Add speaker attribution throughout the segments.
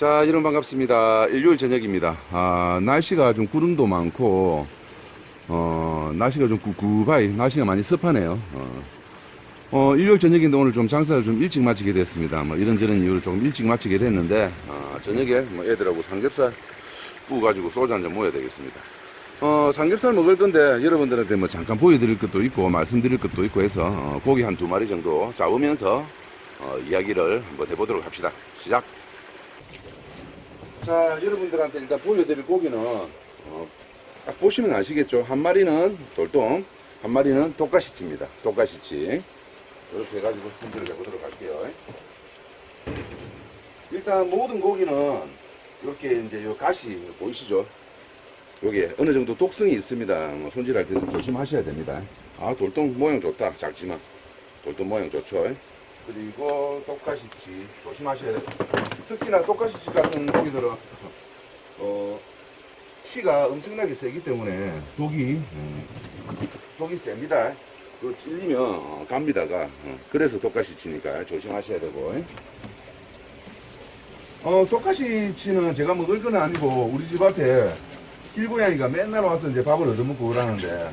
Speaker 1: 자, 여러분 반갑습니다. 일요일 저녁입니다. 아, 날씨가 좀 구름도 많고, 어, 날씨가 좀 구구바이, 날씨가 많이 습하네요. 어, 어, 일요일 저녁인데 오늘 좀 장사를 좀 일찍 마치게 됐습니다. 뭐 이런저런 이유로 조금 일찍 마치게 됐는데, 아, 저녁에 뭐 애들하고 삼겹살 구워가지고 소주 한잔 모여야 되겠습니다. 어, 삼겹살 먹을 건데 여러분들한테 뭐 잠깐 보여드릴 것도 있고 말씀드릴 것도 있고 해서 어, 고기 한 두 마리 정도 잡으면서 어, 이야기를 한번 해보도록 합시다. 시작! 자, 여러분들한테 일단 보여드릴 고기는 어, 딱 보시면 아시겠죠? 한 마리는 돌돔, 한 마리는 독가시치입니다. 독가시치. 이렇게 해가지고 손질을 해보도록 할게요. 일단 모든 고기는 이렇게 이제 요 가시 보이시죠? 요게 어느 정도 독성이 있습니다. 뭐 손질할 때좀 조심하셔야 됩니다. 아, 돌돔 모양 좋다. 작지만. 돌돔 모양 좋죠. 그리고 똑가시치 조심하셔야 돼요. 특히나 똑가시치 같은 고기들은 어, 치가 엄청나게 세기 때문에 독이 음, 독이 셉니다. 그 찔리면 어, 갑니다가 어, 그래서 독가시 치니까 조심하셔야 되고. 어, 독가시 치는 제가 먹을 건 아니고 우리 집 앞에 길고양이가 맨날 와서 이제 밥을 얻어먹고 그러는데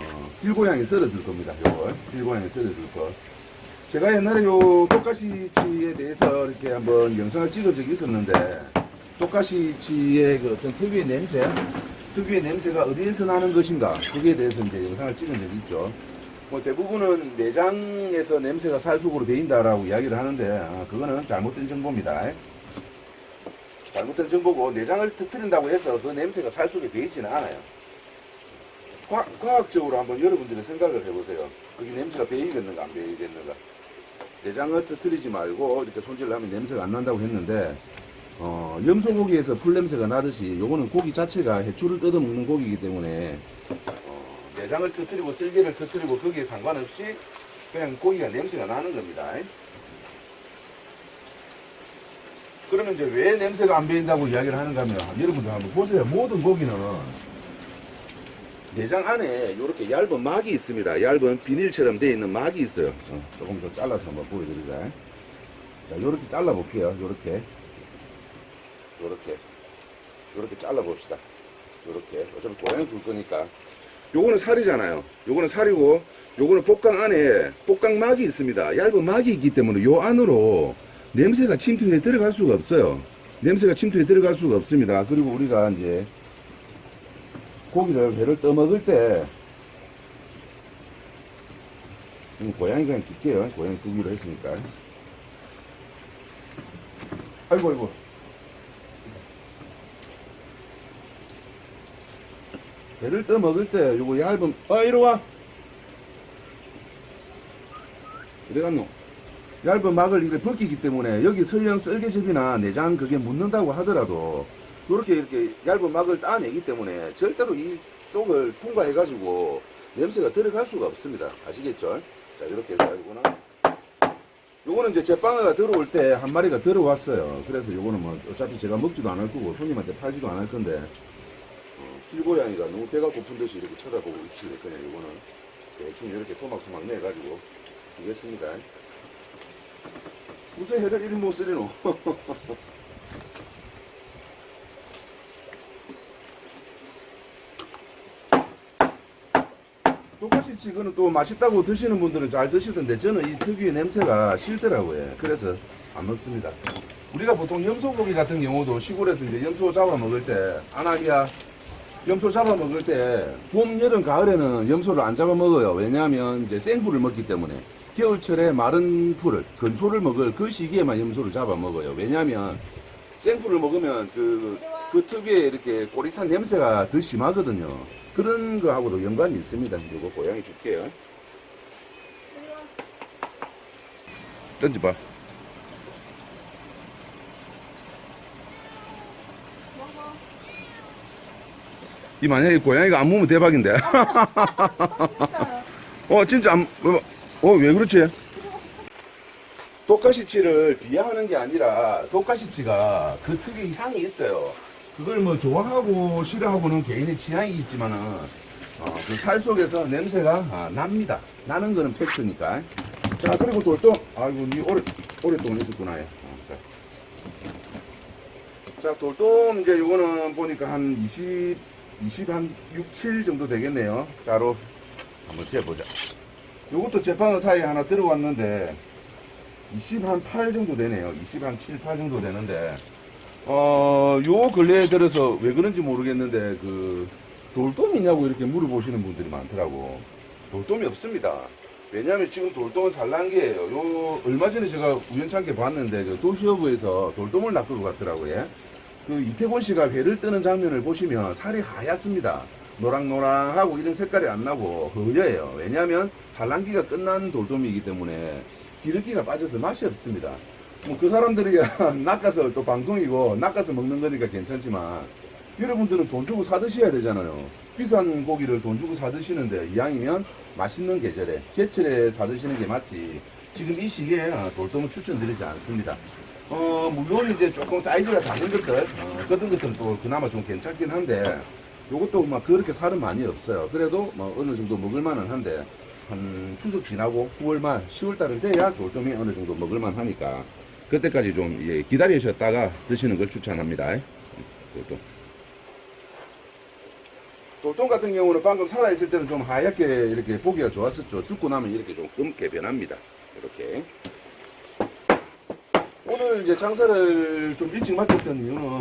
Speaker 1: 어, 길고양이 썰어줄 겁니다. 요거 길고양이 썰어줄 거. 제가 옛날에 요 독가시치에 대해서 이렇게 한번 영상을 찍은 적이 있었는데 독가시치의 그 어떤 특유의 냄새, 특유의 냄새가 어디에서 나는 것인가 거기에 대해서 이제 영상을 찍은 적이 있죠. 뭐 대부분은 내장에서 냄새가 살수으로 배인다라고 이야기를 하는데 아, 그거는 잘못된 정보입니다. 잘못된 정보고 내장을 터뜨린다고 해서 그 냄새가 살 속에 배이지는 않아요. 과, 과학적으로 한번 여러분들이 생각을 해보세요. 거기 냄새가 배이겠는가 안 배이겠는가. 내장을 터뜨리지 말고 이렇게 손질을 하면 냄새가 안 난다고 했는데 어, 염소고기에서 풀냄새가 나듯이 요거는 고기 자체가 해초를 뜯어먹는 고기이기 때문에 어, 내장을 터뜨리고 쓸개를 터뜨리고 거기에 상관없이 그냥 고기가 냄새가 나는 겁니다. 그러면 이제 왜 냄새가 안 배인다고 이야기를 하는가 하면 여러분들 한번 보세요. 모든 고기는 내장 안에 이렇게 얇은 막이 있습니다. 얇은 비닐처럼 되어 있는 막이 있어요. 어, 조금 더 잘라서 한번 보여드리자. 자, 요렇게 잘라볼게요. 요렇게. 요렇게. 요렇게 잘라봅시다. 요렇게. 어차피 고양 줄 거니까. 요거는 살이잖아요. 요거는 살이고, 요거는 복강 안에 복강막이 있습니다. 얇은 막이 있기 때문에 요 안으로 냄새가 침투해 들어갈 수가 없어요. 냄새가 침투해 들어갈 수가 없습니다. 그리고 우리가 이제 고기를 회를 떠먹을 때 음, 고양이 그냥 줄게요. 고양이 두기로 했으니까. 아이고 아이고. 회를 떠먹을 때 요거 얇은 아 이리 와. 어디 갔노? 얇은 막을 이렇게 벗기기 때문에 여기 설령 썰개즙이나 내장 그게 묻는다고 하더라도 그렇게 이렇게 얇은 막을 따내기 때문에 절대로 이 속을 통과해 가지고 냄새가 들어갈 수가 없습니다. 아시겠죠? 자, 이렇게 해가지고는 요거는 이제 제 빵어가 들어올 때 한 마리가 들어왔어요. 그래서 요거는 뭐 어차피 제가 먹지도 않을 거고 손님한테 팔지도 않을 건데 어, 길고양이가 너무 배가 고픈 듯이 이렇게 쳐다보고 있을 거냐 요거는 대충 이렇게 토막토막 내가지고 주겠습니다. 무슨 해를 이리 못 쓰리노? 똑같이 지금은 또 맛있다고 드시는 분들은 잘 드시던데 저는 이 특유의 냄새가 싫더라고요. 그래서 안 먹습니다. 우리가 보통 염소고기 같은 경우도 시골에서 이제 염소 잡아 먹을 때 아나기야 염소 잡아 먹을 때 봄, 여름, 가을에는 염소를 안 잡아 먹어요. 왜냐하면 이제 생풀을 먹기 때문에 겨울철에 마른 풀을 건초를 먹을 그 시기에만 염소를 잡아 먹어요. 왜냐하면 생풀을 먹으면 그, 그 특유의 이렇게 꼬릿한 냄새가 더 심하거든요. 그런 거하고도 연관이 있습니다. 이거 고양이 줄게요. 던져봐. 이 만약에 고양이가 안 무면 대박인데. 어, 진짜 안, 어, 어, 왜 그렇지? 독가시치를 비하하는 게 아니라 독가시치가 그 특유의 향이 있어요. 그걸 뭐 좋아하고 싫어하고는 개인의 취향이 있지만은 어, 그살 속에서 냄새가 아, 납니다. 나는 거는 팩트니까. 자 그리고 또 또 아이고 니 오래 오랫동안 있었구나. 어, 자. 자, 돌돔 이제 요거는 보니까 한 20, 20, 한 6, 7 정도 되겠네요. 자로 한번 재보자. 요것도 재판을 사이에 하나 들어왔는데, 20, 한 8 정도 되네요. 20, 한 7, 8 정도 되는데, 어, 요 근래에 들어서 왜 그런지 모르겠는데, 그, 돌돔이냐고 이렇게 물어보시는 분들이 많더라고. 돌돔이 없습니다. 왜냐면 지금 돌돔은 산란기예요. 요 얼마 전에 제가 우연찮게 봤는데 그 도시어부에서 돌돔을 낚을 것 같더라고요. 그 이태곤 씨가 회를 뜨는 장면을 보시면 살이 하얗습니다. 노랑노랑하고 이런 색깔이 안 나고 흐려요. 왜냐하면 산란기가 끝난 돌돔이기 때문에 기름기가 빠져서 맛이 없습니다. 뭐 그 사람들이 낚아서 또 방송이고 낚아서 먹는 거니까 괜찮지만 여러분들은 돈 주고 사 드셔야 되잖아요. 비싼 고기를 돈 주고 사 드시는데 이왕이면 맛있는 계절에 제철에 사 드시는 게 맞지. 지금 이 시기에 어, 돌돔은 추천드리지 않습니다. 어, 물론 이제 조금 사이즈가 작은 것들, 어, 그런 것들은 또 그나마 좀 괜찮긴 한데, 요것도 막 그렇게 살은 많이 없어요. 그래도 뭐 어느 정도 먹을만은 한데, 한 추석 지나고 9월 말, 10월 달은 돼야 돌돔이 어느 정도 먹을만 하니까, 그때까지 좀 예, 기다리셨다가 드시는 걸 추천합니다. 돌돔. 돌돔 같은 경우는 방금 살아있을 때는 좀 하얗게 이렇게 보기가 좋았었죠. 죽고 나면 이렇게 좀 검게 변합니다. 이렇게. 오늘 이제 장사를 좀 일찍 마쳤던 이유는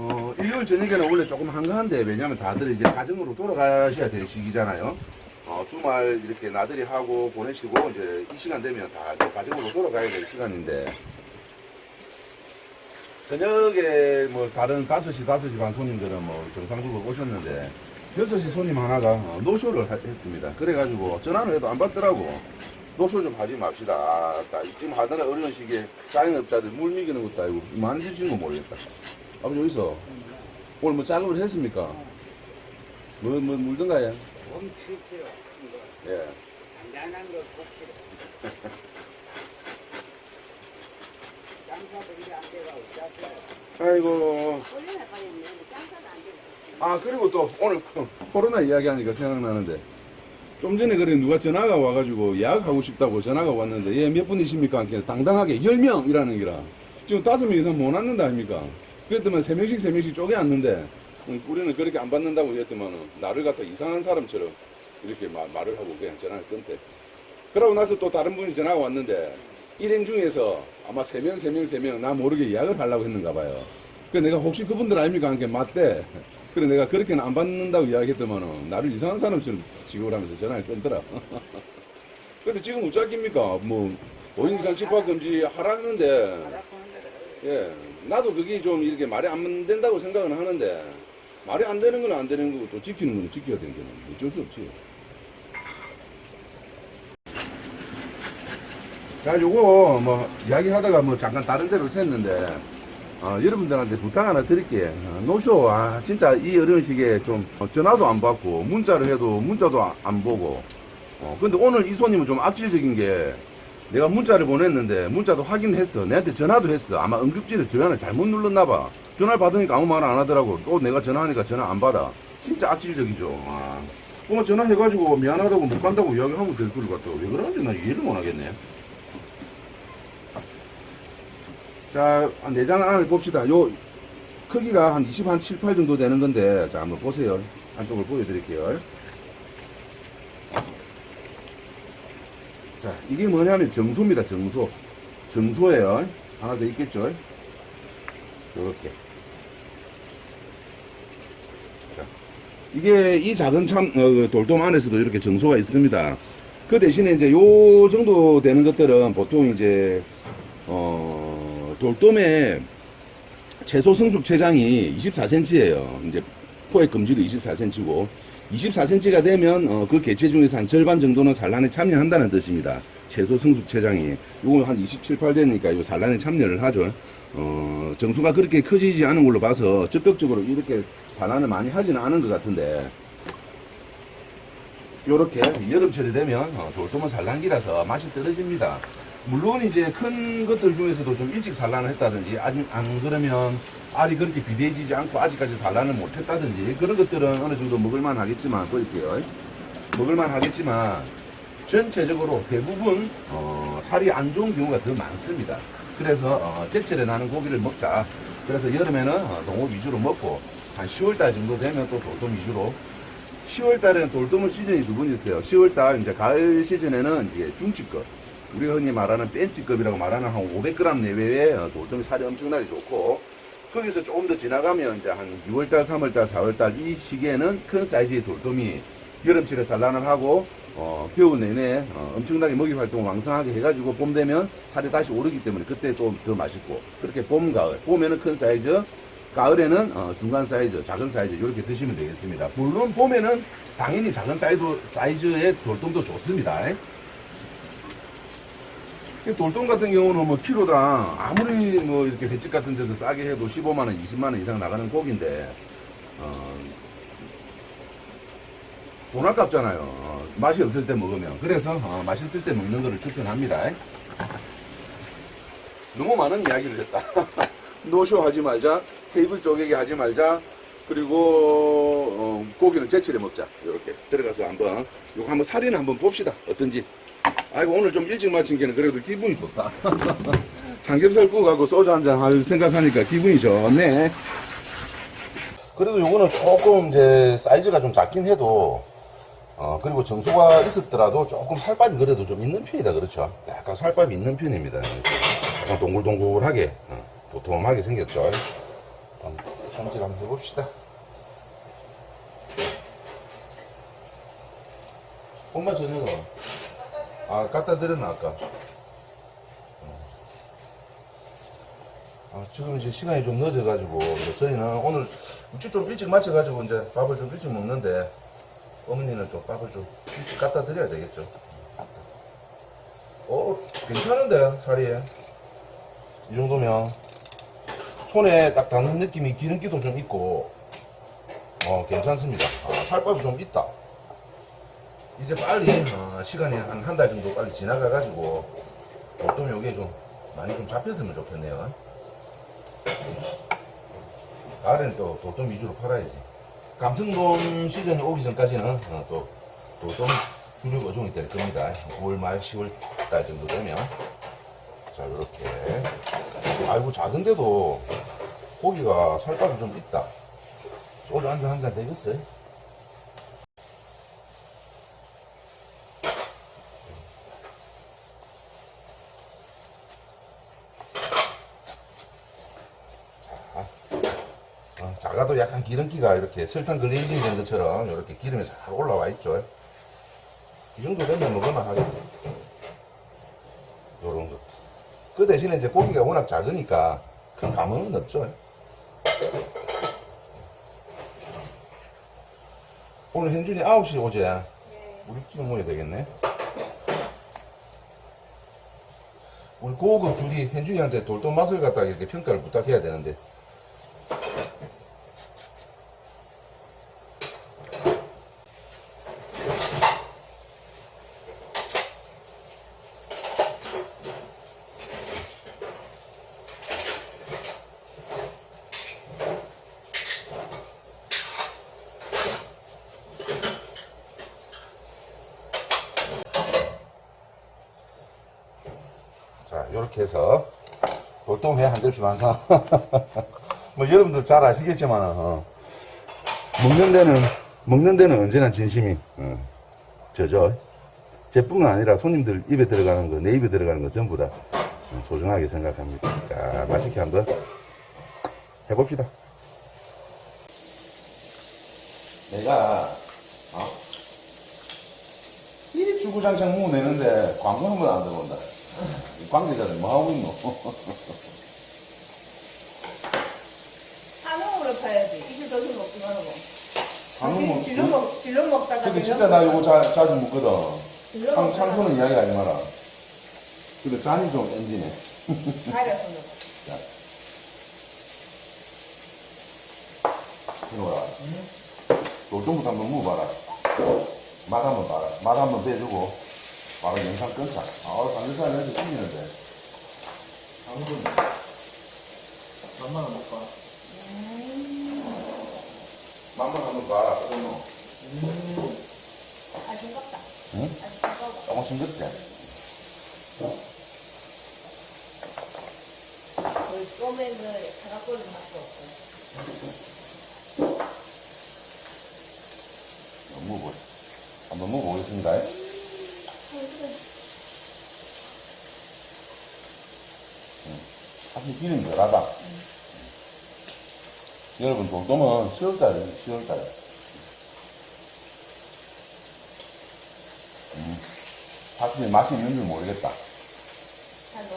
Speaker 1: 어, 일요일 저녁에는 원래 조금 한가한데 왜냐면 다들 이제 가정으로 돌아가셔야 될 시기잖아요. 어, 주말 이렇게 나들이 하고 보내시고 이제 이 시간 되면 다 이제 가정으로 돌아가야 될 시간인데 저녁에 뭐 다른 5시, 5시 반 손님들은 뭐 정상적으로 오셨는데 6시 손님 하나가 어, 노쇼를 하- 했습니다. 그래가지고 전화를 해도 안 받더라고. 노쇼 좀 하지 맙시다. 아, 딱 지금 하던 어려운 시기에 자영업자들 물 미기는 것도 아니고 많이 드시는 거 모르겠다. 아버지 여기서 오늘 뭐 작업을 했습니까? 뭐, 뭐 물던가요?
Speaker 2: 엄칠게요.
Speaker 1: 예.
Speaker 2: 간단한 거 꼭. 장사들이 안 돼가 어쩌세요?
Speaker 1: 아이고. 아 그리고 또 오늘 그 코로나 이야기하니까 생각나는데 좀 전에 그래 누가 전화가 와가지고 예약하고 싶다고 전화가 왔는데 예 몇 분이십니까? 당당하게 10명이라는 기라 지금 다섯 명 이상 못 앉는다 아닙니까? 그랬더만 세 명씩 세 명씩 쪼개 앉는데 음, 우리는 그렇게 안 받는다고 했더만은 나를 갖다 이상한 사람처럼 이렇게 말, 말을 하고 그냥 전화를 끊대 그러고 나서 또 다른 분이 전화가 왔는데 일행 중에서 아마 세 명 세 명 세 명 나 모르게 예약을 하려고 했는가 봐요 그 내가 혹시 그분들 아닙니까? 하니까 맞대. 그래 내가 그렇게는 안 받는다고 이야기했더만은 나를 이상한 사람처럼 지급을 하면서 전화를 끊더라. 근데 지금 어쩌깁니까? 뭐 5인 이상 집합 금지 하라는데
Speaker 2: 대로
Speaker 1: 예 나도 그게 좀 이렇게 말이 안 된다고 생각은 하는데 말이 안 되는 건 안 되는 거고 또 지키는 건 지켜야 되는 거는 어쩔 수 없지. 자 요거 뭐 이야기하다가 뭐 잠깐 다른 데로 샜는데 어, 여러분들한테 부탁 하나 드릴게. 어, 노쇼, 아, 진짜 이 어려운 시기에 좀 어, 전화도 안 받고, 문자를 해도 문자도 아- 안 보고. 어, 근데 오늘 이 손님은 좀 악질적인 게, 내가 문자를 보냈는데, 문자도 확인했어. 내한테 전화도 했어. 아마 응급지를 전화를 잘못 눌렀나 봐. 전화를 받으니까 아무 말 안 하더라고. 또 내가 전화하니까 전화 안 받아. 진짜 악질적이죠. 아. 뭐 전화해가지고 미안하다고 못 간다고 이야기하면 될 걸 같아. 왜 그러는지 나 이해를 못 하겠네. 자, 한 내장 안을 봅시다. 요 크기가 한 20, 한 7, 8 정도 되는 건데, 자, 한번 보세요. 안쪽을 보여드릴게요. 자, 이게 뭐냐면 정소입니다, 정소. 정소예요. 하나 더 있겠죠? 요렇게. 이게 이 작은 참, 어, 그 돌돔 안에서도 이렇게 정소가 있습니다. 그 대신에 이제 요 정도 되는 것들은 보통 이제, 어, 돌돔의 최소 성숙 체장이 24cm예요. 이제 포획 금지도 24cm고 24cm가 되면 어, 그 개체 중에서 한 절반 정도는 산란에 참여한다는 뜻입니다. 최소 성숙 체장이 요거 한 27, 8 되니까 요 산란에 참여를 하죠. 어, 정수가 그렇게 커지지 않은 걸로 봐서 적극적으로 이렇게 산란을 많이 하지는 않은 것 같은데 요렇게 여름철이 되면 어, 돌돔은 산란기라서 맛이 떨어집니다. 물론 이제 큰 것들 중에서도 좀 일찍 산란을 했다든지 아직 안 그러면 알이 그렇게 비대해지지 않고 아직까지 산란을 못 했다든지 그런 것들은 어느 정도 먹을만 하겠지만 보일게요. 먹을만 하겠지만 전체적으로 대부분 어, 살이 안 좋은 경우가 더 많습니다. 그래서 어, 제철에 나는 고기를 먹자 그래서 여름에는 어, 농업 위주로 먹고 한 10월달 정도 되면 또 돌돔 위주로. 10월달에는 돌돔은 시즌이 두 번 있어요. 10월달 이제 가을 시즌에는 이제 중치급. 우리가 흔히 말하는 벤치급이라고 말하는 한 500g 내외의 어, 돌돔이 살이 엄청나게 좋고. 거기서 조금 더 지나가면 이제 한 2월달, 3월달, 4월달 이 시기에는 큰 사이즈의 돌돔이 여름철에 산란을 하고 어, 겨울 내내 어, 엄청나게 먹이 활동을 왕성하게 해가지고 봄 되면 살이 다시 오르기 때문에 그때 또 더 맛있고. 그렇게 봄, 가을. 봄에는 큰 사이즈 가을에는 어, 중간 사이즈, 작은 사이즈 이렇게 드시면 되겠습니다. 물론 봄에는 당연히 작은 사이즈, 사이즈의 돌돔도 좋습니다. 이 돌돔 같은 경우는 뭐 키로당 아무리 뭐 이렇게 횟집 같은 데서 싸게 해도 15만 원, 20만 원 이상 나가는 고기인데 어, 돈 아깝잖아요. 어, 맛이 없을 때 먹으면 그래서 어, 맛있을 때 먹는 거를 추천합니다. 너무 많은 이야기를 했다. 노쇼 하지 말자, 테이블 쪼개기 하지 말자, 그리고 어, 고기는 제철에 먹자. 이렇게 들어가서 한번 요거 한번 살이는 한번 봅시다. 어떤지. 아이고 오늘 좀 일찍 마친 게는 그래도 기분이 좋다. 삼겹살 구워갖고 소주 한 잔 할 생각하니까 기분이 좋네. 그래도 요거는 조금 이제 사이즈가 좀 작긴 해도 어 그리고 정소가 있었더라도 조금 살밥이 그래도 좀 있는 편이다 그렇죠. 약간 살밥이 있는 편입니다. 동글동글하게 어, 도톰하게 생겼죠. 한번 손질 한번 해봅시다. 엄마 저녁은 아 갖다 드렸나 아까. 아, 지금 이제 시간이 좀 늦어가지고 저희는 오늘 일찍 좀 일찍 마쳐가지고 이제 밥을 좀 일찍 먹는데 어머니는 좀 밥을 좀 일찍 갖다 드려야 되겠죠. 어 괜찮은데 살이 이 정도면 손에 딱 닿는 느낌이 기름기도 좀 있고 어 괜찮습니다. 아, 살밥이 좀 있다. 이제 빨리 어, 시간이 한 한 달 정도 빨리 지나가 가지고 보통 요게 좀 많이 좀 잡혔으면 좋겠네요. 가을에는 또 돌돔 위주로 팔아야지. 감성돔 시즌이 오기 전까지는 어, 또 돌돔 주력 어종이 될 겁니다. 9월 말 10월 달 정도 되면 자 이렇게 아이고 작은데도 고기가 살밥이 좀 있다. 소주 한잔 한잔 되겠어요? 어, 작아도 약간 기름기가 이렇게 설탕 글레이징 된 것처럼 이렇게 기름이 잘 올라와 있죠. 이 정도 되면 먹으면 하겠죠. 요런 것. 그 대신에 이제 고기가 워낙 작으니까 큰 감흥은 없죠. 오늘 현준이 9시에 오지? 우리 끼리 모여야 되겠네. 우리 고급 줄이 현준이한테 돌돔 맛을 갖다가 이렇게 평가를 부탁해야 되는데 자, 요렇게 해서 돌돔회 한 접시 완성. 뭐 여러분들 잘 아시겠지만, 어, 먹는 데는 먹는 데는 언제나 진심이 어, 저죠. 제뿐만 아니라 손님들 입에 들어가는 거, 내 입에 들어가는 거 전부 다 어, 소중하게 생각합니다. 자, 맛있게 한번 해봅시다. 내가 어? 이 주구장창 묵 내는데 광고 한번안 들어온다. 이 관계자들 뭐 하고 있노?
Speaker 3: 한우를 파야지. 이게 저기 먹지 말고.
Speaker 1: 한우 먹-
Speaker 3: 질러 먹, 질러 먹다가.
Speaker 1: 근데 진짜 나 이거 자, 자주 먹거든.
Speaker 3: 질러
Speaker 1: 상,
Speaker 3: 먹다가
Speaker 1: 상소는 이야기 하지 마라. 근데 잔이 좀 엔지네.
Speaker 3: 가려서 먹어.
Speaker 1: 이거라. 돌돔부터 한번 먹어봐라. 맛 한번 봐라. 맛 한번 빼주고, 바로 영상 끊자. 아, 삼겹살 냄새 땡기는데.
Speaker 4: 방금 만만한 먹봐
Speaker 1: 맛만 한번 봐라. 어머.
Speaker 3: 아, 싱겁다.
Speaker 1: 응?
Speaker 3: 아, 싱거워.
Speaker 1: 조금 싱겁지?
Speaker 3: 벌써? 소맥을 사각거리 맛도 없고.
Speaker 1: 너무 먹어. 한번 먹어보겠습니다. 사실 기름이 덜하다. 여러분, 동동은 10월달에, 10월달에. 음, 확실히 맛이 있는 줄 모르겠다.
Speaker 3: 잘.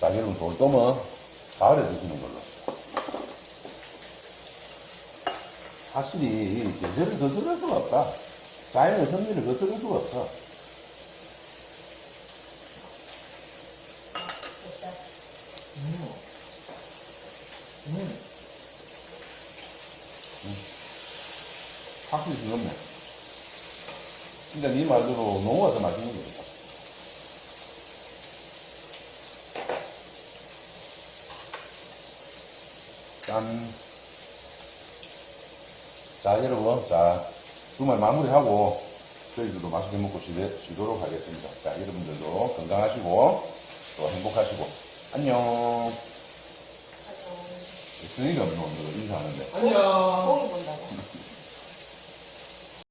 Speaker 1: 자, 여러분, 돌돔은 가을에 드시는 걸로. 확실히 이 계절을 거스를 수가 없다. 자연의 섭리를 거스를 수가 없어.
Speaker 4: 음. 음.
Speaker 1: 확실히 즐겁네. 진짜 네 말대로 농어가 더 맛있는 거겠다. 짠. 자, 여러분. 자, 주말 마무리하고 저희들도 맛있게 먹고 쉬, 쉬도록 하겠습니다. 자, 여러분들도 건강하시고 또 행복하시고 안녕. 승희가 오늘 인사하는데.
Speaker 4: 안녕.
Speaker 3: 고기 본다고.